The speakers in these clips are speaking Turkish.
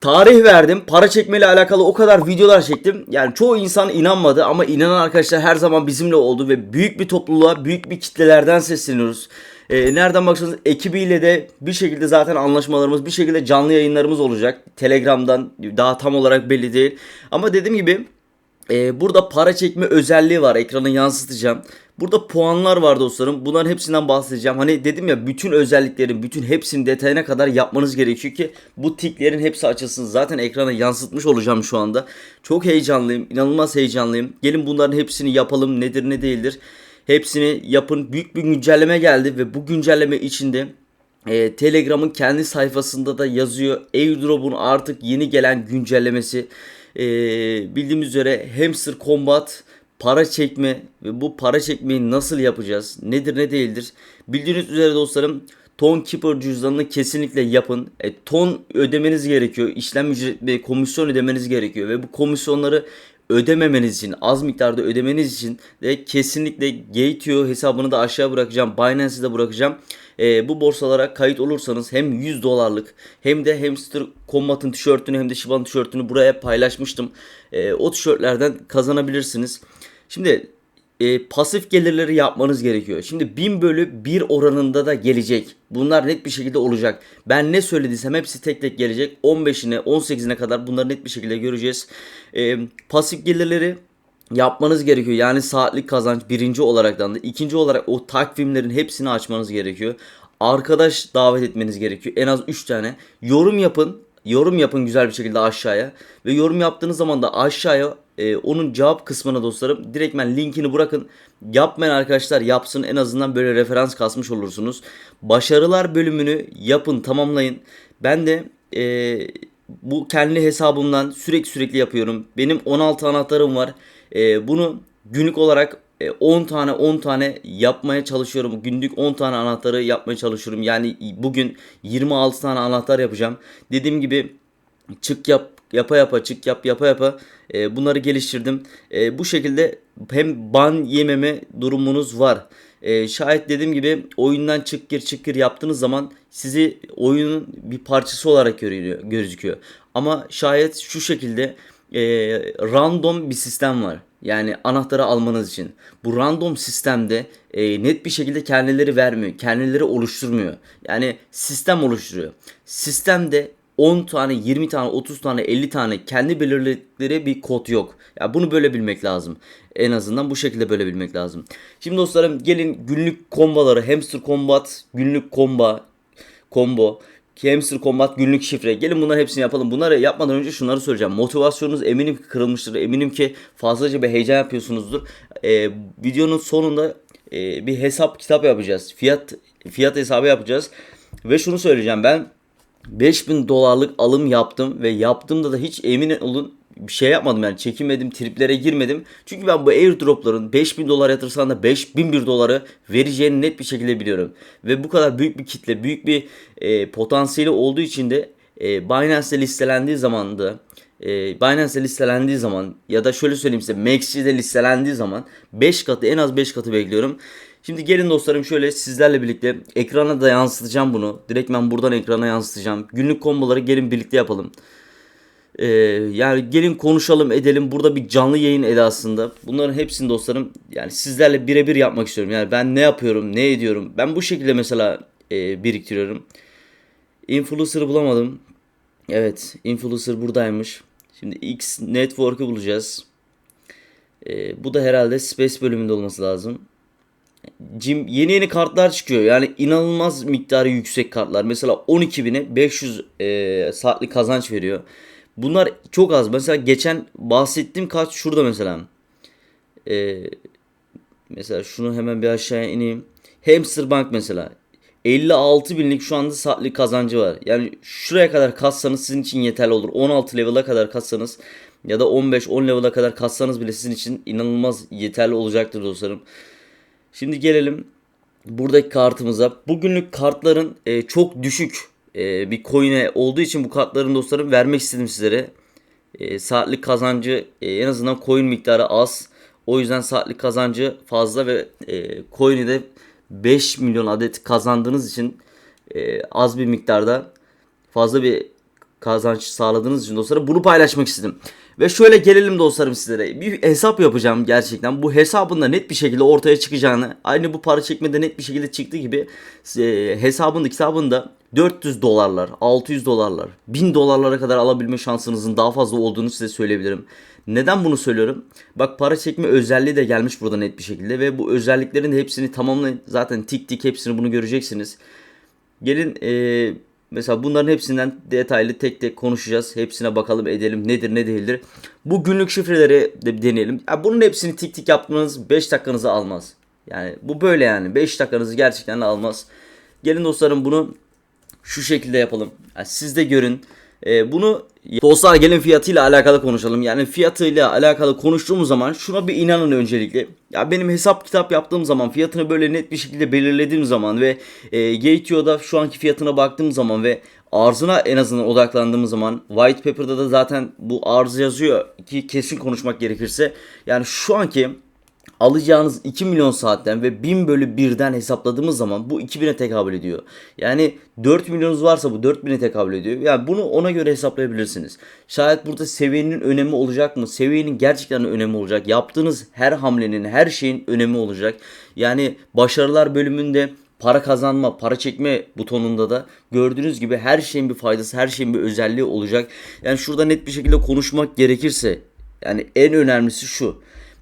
Tarih verdim. Para çekmeyle alakalı o kadar videolar çektim. Yani çoğu insan inanmadı ama inanan arkadaşlar her zaman bizimle oldu ve büyük bir topluluğa, büyük bir kitlelerden sesleniyoruz. Ee, nereden baksanız ekibiyle de bir şekilde zaten anlaşmalarımız, bir şekilde canlı yayınlarımız olacak. Telegram'dan daha tam olarak belli değil. Ama dediğim gibi ee, burada para çekme özelliği var. Ekrana yansıtacağım. Burada puanlar var dostlarım. Bunların hepsinden bahsedeceğim. Hani dedim ya bütün özelliklerin, bütün hepsini detayına kadar yapmanız gerekiyor ki bu tiklerin hepsi açılsın. Zaten ekrana yansıtmış olacağım şu anda. Çok heyecanlıyım. inanılmaz heyecanlıyım. Gelin bunların hepsini yapalım. Nedir ne değildir. Hepsini yapın. Büyük bir güncelleme geldi ve bu güncelleme içinde e, Telegram'ın kendi sayfasında da yazıyor. Airdrop'un artık yeni gelen güncellemesi. E, bildiğimiz üzere Hamster Combat para çekme ve bu para çekmeyi nasıl yapacağız? Nedir ne değildir? Bildiğiniz üzere dostlarım Ton Keeper cüzdanını kesinlikle yapın. E, ton ödemeniz gerekiyor. İşlem ücret ve komisyon ödemeniz gerekiyor ve bu komisyonları ödememeniz için, az miktarda ödemeniz için de kesinlikle Gateo hesabını da aşağı bırakacağım. Binance'i de bırakacağım. E, bu borsalara kayıt olursanız hem 100 dolarlık hem de Hamster Combat'ın tişörtünü hem de Shiba'nın tişörtünü buraya paylaşmıştım. E, o tişörtlerden kazanabilirsiniz. Şimdi e, pasif gelirleri yapmanız gerekiyor. Şimdi 1000 bölü 1 oranında da gelecek. Bunlar net bir şekilde olacak. Ben ne söylediysem hepsi tek tek gelecek. 15'ine 18'ine kadar bunları net bir şekilde göreceğiz. E, pasif gelirleri yapmanız gerekiyor. Yani saatlik kazanç birinci olaraktan da ikinci olarak o takvimlerin hepsini açmanız gerekiyor. Arkadaş davet etmeniz gerekiyor. En az 3 tane. Yorum yapın. Yorum yapın güzel bir şekilde aşağıya. Ve yorum yaptığınız zaman da aşağıya e, onun cevap kısmına dostlarım direktmen linkini bırakın. Yapmayan arkadaşlar yapsın en azından böyle referans kasmış olursunuz. Başarılar bölümünü yapın tamamlayın. Ben de e, bu kendi hesabımdan sürekli sürekli yapıyorum. Benim 16 anahtarım var. E, bunu günlük olarak e, 10 tane 10 tane yapmaya çalışıyorum. Günlük 10 tane anahtarı yapmaya çalışıyorum. Yani bugün 26 tane anahtar yapacağım. Dediğim gibi çık yap yapa yapa çık yap yapa yapa e, bunları geliştirdim. E, bu şekilde hem ban yememe durumunuz var. E, şayet dediğim gibi oyundan çık gir çık gir yaptığınız zaman sizi oyunun bir parçası olarak görüyor, gözüküyor. Ama şayet şu şekilde e, random bir sistem var. Yani anahtarı almanız için. Bu random sistemde e, net bir şekilde kendileri vermiyor. Kendileri oluşturmuyor. Yani sistem oluşturuyor. Sistemde 10 tane, 20 tane, 30 tane, 50 tane kendi belirledikleri bir kod yok. Ya yani bunu böyle bilmek lazım. En azından bu şekilde böyle bilmek lazım. Şimdi dostlarım gelin günlük kombaları, hamster combat, günlük komba, combo, hamster combat, günlük şifre. Gelin bunların hepsini yapalım. Bunları yapmadan önce şunları söyleyeceğim. Motivasyonunuz eminim ki kırılmıştır. Eminim ki fazlaca bir heyecan yapıyorsunuzdur. Ee, videonun sonunda e, bir hesap kitap yapacağız. Fiyat fiyat hesabı yapacağız. Ve şunu söyleyeceğim ben 5000 dolarlık alım yaptım ve yaptığımda da hiç emin olun bir şey yapmadım yani çekinmedim triplere girmedim. Çünkü ben bu airdropların 5000 dolar yatırsan da 5001 doları vereceğini net bir şekilde biliyorum. Ve bu kadar büyük bir kitle büyük bir e, potansiyeli olduğu için de e, Binance'de listelendiği zaman da e, Binance'de listelendiği zaman ya da şöyle söyleyeyim size Maxi'de listelendiği zaman 5 katı en az 5 katı bekliyorum. Şimdi gelin dostlarım şöyle sizlerle birlikte ekrana da yansıtacağım bunu. Direkt ben buradan ekrana yansıtacağım. Günlük komboları gelin birlikte yapalım. Ee, yani gelin konuşalım edelim. Burada bir canlı yayın edasında. Bunların hepsini dostlarım yani sizlerle birebir yapmak istiyorum. Yani ben ne yapıyorum, ne ediyorum. Ben bu şekilde mesela e, biriktiriyorum. Influencer'ı bulamadım. Evet, influencer buradaymış. Şimdi X Network'ı bulacağız. E, bu da herhalde Space bölümünde olması lazım. Cim, yeni yeni kartlar çıkıyor. Yani inanılmaz miktarı yüksek kartlar. Mesela 12.000'e 500 e, saatlik kazanç veriyor. Bunlar çok az. Mesela geçen bahsettiğim kart şurada mesela. E, mesela şunu hemen bir aşağıya ineyim. Hamster Bank mesela. 56 binlik şu anda saatlik kazancı var. Yani şuraya kadar kassanız sizin için yeterli olur. 16 level'a kadar kassanız ya da 15-10 level'a kadar kassanız bile sizin için inanılmaz yeterli olacaktır dostlarım. Şimdi gelelim buradaki kartımıza. Bugünlük kartların e, çok düşük e, bir coin'e olduğu için bu kartların dostlarım vermek istedim sizlere. E, saatlik kazancı e, en azından coin miktarı az. O yüzden saatlik kazancı fazla ve e, coin'i de 5 milyon adet kazandığınız için e, az bir miktarda fazla bir kazanç sağladığınız için dostlarım bunu paylaşmak istedim. Ve şöyle gelelim dostlarım sizlere. Bir hesap yapacağım gerçekten. Bu hesabın da net bir şekilde ortaya çıkacağını, aynı bu para çekmede net bir şekilde çıktığı gibi e, hesabında kitabında 400 dolarlar, 600 dolarlar, 1000 dolarlara kadar alabilme şansınızın daha fazla olduğunu size söyleyebilirim. Neden bunu söylüyorum? Bak para çekme özelliği de gelmiş burada net bir şekilde ve bu özelliklerin hepsini tamamlayın. Zaten tik tik hepsini bunu göreceksiniz. Gelin e, mesela bunların hepsinden detaylı tek tek konuşacağız. Hepsine bakalım edelim nedir ne değildir. Bu günlük şifreleri de deneyelim. Ya bunun hepsini tik tik yapmanız 5 dakikanızı almaz. Yani bu böyle yani 5 dakikanızı gerçekten almaz. Gelin dostlarım bunu şu şekilde yapalım. Yani siz de görün. Ee, bunu dostlar gelin fiyatıyla alakalı konuşalım. Yani fiyatıyla alakalı konuştuğumuz zaman şuna bir inanın öncelikle. Ya benim hesap kitap yaptığım zaman fiyatını böyle net bir şekilde belirlediğim zaman ve e, Gateo'da şu anki fiyatına baktığım zaman ve arzına en azından odaklandığım zaman White Paper'da da zaten bu arz yazıyor ki kesin konuşmak gerekirse. Yani şu anki alacağınız 2 milyon saatten ve 1000 bölü 1'den hesapladığımız zaman bu 2000'e tekabül ediyor. Yani 4 milyonunuz varsa bu 4000'e tekabül ediyor. Yani bunu ona göre hesaplayabilirsiniz. Şayet burada seviyenin önemi olacak mı? Seviyenin gerçekten önemi olacak. Yaptığınız her hamlenin, her şeyin önemi olacak. Yani başarılar bölümünde para kazanma, para çekme butonunda da gördüğünüz gibi her şeyin bir faydası, her şeyin bir özelliği olacak. Yani şurada net bir şekilde konuşmak gerekirse yani en önemlisi şu.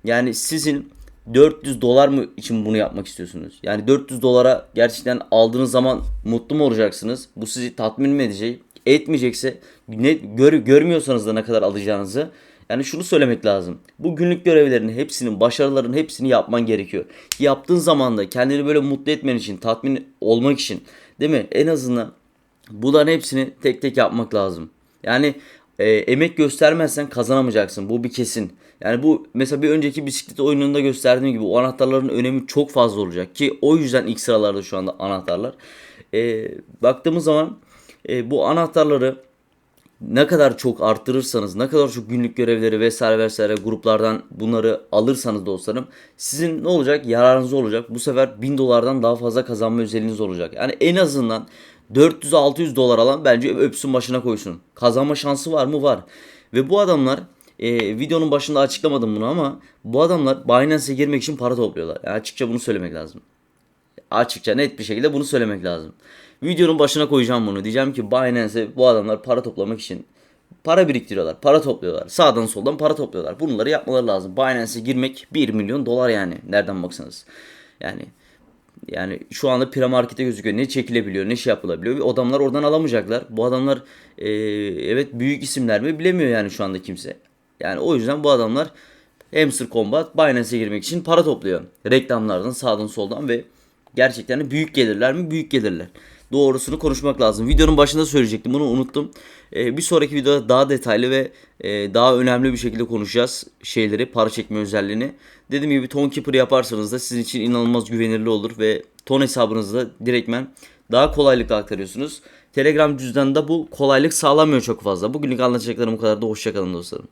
Yani sizin 400 dolar mı için bunu yapmak istiyorsunuz? Yani 400 dolara gerçekten aldığınız zaman mutlu mu olacaksınız? Bu sizi tatmin mi edecek? Etmeyecekse ne gör, görmüyorsanız da ne kadar alacağınızı yani şunu söylemek lazım. Bu günlük görevlerin hepsinin, başarıların hepsini yapman gerekiyor. Yaptığın zaman da kendini böyle mutlu etmen için, tatmin olmak için değil mi? En azından bunların hepsini tek tek yapmak lazım. Yani e, emek göstermezsen kazanamayacaksın. Bu bir kesin. Yani bu mesela bir önceki bisiklet oyununda gösterdiğim gibi o anahtarların önemi çok fazla olacak ki o yüzden ilk sıralarda şu anda anahtarlar. E, baktığımız zaman e, bu anahtarları ne kadar çok arttırırsanız, ne kadar çok günlük görevleri vesaire vesaire gruplardan bunları alırsanız dostlarım sizin ne olacak? Yararınız olacak. Bu sefer 1000 dolardan daha fazla kazanma özelliğiniz olacak. Yani en azından 400-600 dolar alan bence öpsün başına koysun. Kazanma şansı var mı? Var. Ve bu adamlar e, videonun başında açıklamadım bunu ama bu adamlar Binance'e girmek için para topluyorlar. Yani açıkça bunu söylemek lazım. Açıkça net bir şekilde bunu söylemek lazım. Videonun başına koyacağım bunu. Diyeceğim ki Binance'e bu adamlar para toplamak için para biriktiriyorlar. Para topluyorlar. Sağdan soldan para topluyorlar. Bunları yapmaları lazım. Binance'e girmek 1 milyon dolar yani. Nereden baksanız. Yani yani şu anda premarkete gözüküyor. Ne çekilebiliyor, ne şey yapılabiliyor. O adamlar oradan alamayacaklar. Bu adamlar e, evet büyük isimler mi bilemiyor yani şu anda kimse. Yani o yüzden bu adamlar Hamster Combat Binance'e girmek için para topluyor. Reklamlardan sağdan soldan ve gerçekten büyük gelirler mi? Büyük gelirler. Doğrusunu konuşmak lazım. Videonun başında söyleyecektim bunu unuttum. Ee, bir sonraki videoda daha detaylı ve e, daha önemli bir şekilde konuşacağız şeyleri, para çekme özelliğini. Dediğim gibi ton keeper yaparsanız da sizin için inanılmaz güvenilir olur ve ton hesabınızda direktmen daha kolaylıkla aktarıyorsunuz. Telegram cüzdanında bu kolaylık sağlamıyor çok fazla. Bugünlük anlatacaklarım bu kadar da hoşçakalın dostlarım.